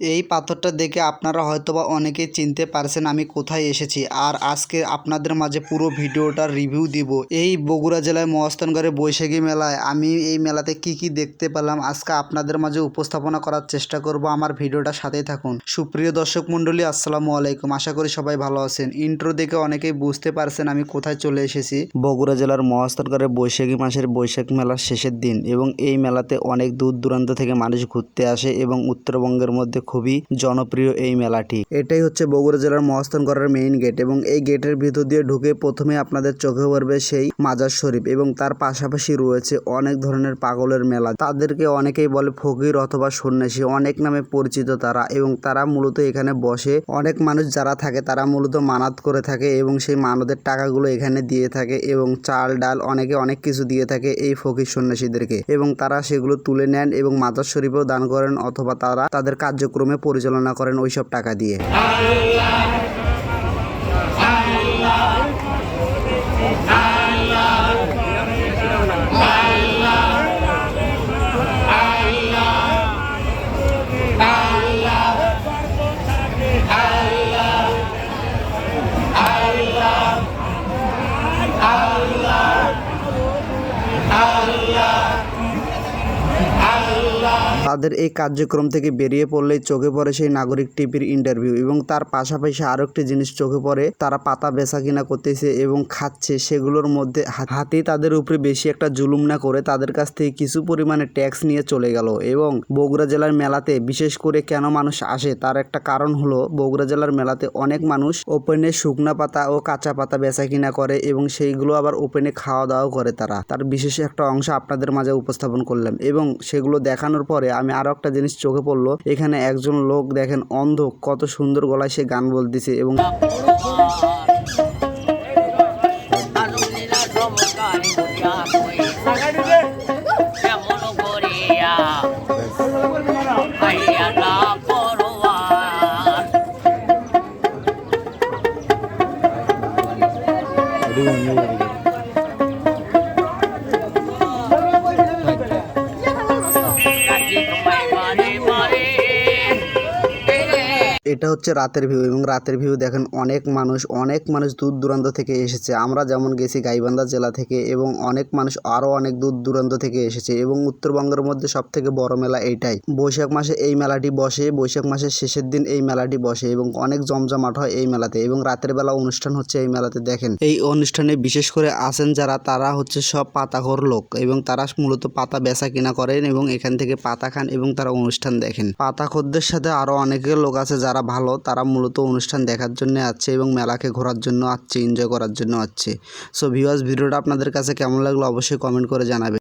এই পাথরটা দেখে আপনারা হয়তোবা অনেকেই চিনতে পারছেন আমি কোথায় এসেছি। আর আজকে আপনাদের মাঝে পুরো ভিডিওটার রিভিউ দিব। এই বগুড়া জেলায় মহাস্থানগড়ের বৈশাখী মেলায় আমি এই মেলাতে কি কি দেখতে পেলাম আজকে আপনাদের মাঝে উপস্থাপনা করার চেষ্টা করব। আমার ভিডিওটা সাথেই থাকুন। সুপ্রিয় দর্শক মণ্ডলী, আসসালামু আলাইকুম। আশা করি সবাই ভালো আছেন। ইন্ট্রো দেখে অনেকেই বুঝতে পারছেন আমি কোথায় চলে এসেছি। বগুড়া জেলার মহাস্থানগড়ের বৈশাখী মাসের বৈশাখ মেলার শেষের দিন এবং এই মেলাতে অনেক দূর দূরান্ত থেকে মানুষ ঘুরতে আসে এবং উত্তরবঙ্গের মধ্যে খুবই জনপ্রিয় এই মেলাটি। এটাই হচ্ছে বগুড়া জেলার মহাস্থানগড়ের মেইন গেট এবং এই গেটের ভিতর দিয়ে ঢুকে প্রথমে আপনাদের চোখে পড়বে সেই মাজার শরীফ এবং তার পাশাপাশি রয়েছে অনেক ধরনের পাগলের মেলা। তাদেরকে অনেকেই বলে ফকির অথবা সন্ন্যাসী, অনেক নামে পরিচিত তারা এবং তারা মূলত এখানে বসে অনেক মানুষ যারা থাকে তারা মূলত মানাত করে থাকে এবং সেই মানতের টাকাগুলো এখানে দিয়ে থাকে এবং চাল, ডাল অনেকে অনেক কিছু দিয়ে থাকে এই ফকির সন্ন্যাসীদেরকে এবং তারা সেগুলো তুলে নেন এবং মাজার শরীফেও দান করেন অথবা তারা তাদের কার্যক্রমে পরিচালনা করেন ওইসব টাকা দিয়ে। তাদের এই কার্যক্রম থেকে বেরিয়ে পড়লেই চোখে পড়ে সেই নাগরিক টিভির ইন্টারভিউ এবং তার পাশাপাশি আরও একটি জিনিস চোখে পড়ে, তারা পাতা বেচা কিনা করতেছে এবং খাচ্ছে, সেগুলোর মধ্যে হাতি তাদের উপরে বেশি একটা জুলুম না করে তাদের কাছ থেকে কিছু পরিমাণে ট্যাক্স নিয়ে চলে গেল এবং বগুড়া জেলার মেলাতে, বিশেষ করে কেন মানুষ আসে তার একটা কারণ হলো বগুড়া জেলার মেলাতে অনেক মানুষ ওপেনে শুকনা পাতা ও কাঁচা পাতা বেচা কিনা করে এবং সেইগুলো আবার ওপেনে খাওয়া দাওয়াও করে তারা। তার বিশেষ একটা অংশ আপনাদের মাঝে উপস্থাপন করলাম এবং সেগুলো দেখানোর পরে আমি আরও একটা জিনিস চোখে পড়ল। এখানে একজন লোক দেখেন অন্ধ কত সুন্দর গলায় সে গান বলতেছে এবং আনন্দিলা সমকারী এটা হচ্ছে রাতের ভিউ এবং রাতের ভিউ দেখেন অনেক মানুষ অনেক মানুষ দূর দূরান্ত থেকে এসেছে। আমরা যেমন গেছি গাইবান্ধা জেলা থেকে এবং অনেক মানুষ আরও অনেক দূর দূরান্ত থেকে এসেছে এবং উত্তরবঙ্গের মধ্যে সব থেকে বড় মেলা এইটাই। বৈশাখ মাসে এই মেলাটি বসে, বৈশাখ মাসের শেষের দিন এই মেলাটি বসে এবং অনেক জমজমাট হয় এই মেলাতে এবং রাতের বেলা অনুষ্ঠান হচ্ছে এই মেলাতে দেখেন। এই অনুষ্ঠানে বিশেষ করে আসেন যারা, তারা হচ্ছে সব পাতাঘর লোক এবং তারা মূলত পাতা বেচা কিনা করেন এবং এখান থেকে পাতা খান এবং তারা অনুষ্ঠান দেখেন। পাতাখোরদের সাথে আরও অনেকের লোক আছে যারা ভালো, তারা মূলত অনুষ্ঠান দেখার জন্য আসছে এবং মেলাকে ঘোরার জন্য আসছে এনজয় করার জন্য আসছে। সো ভিউয়ার্স ভিডিওটা আপনাদের কাছে কেমন লাগল অবশ্যই কমেন্ট করে জানাবেন।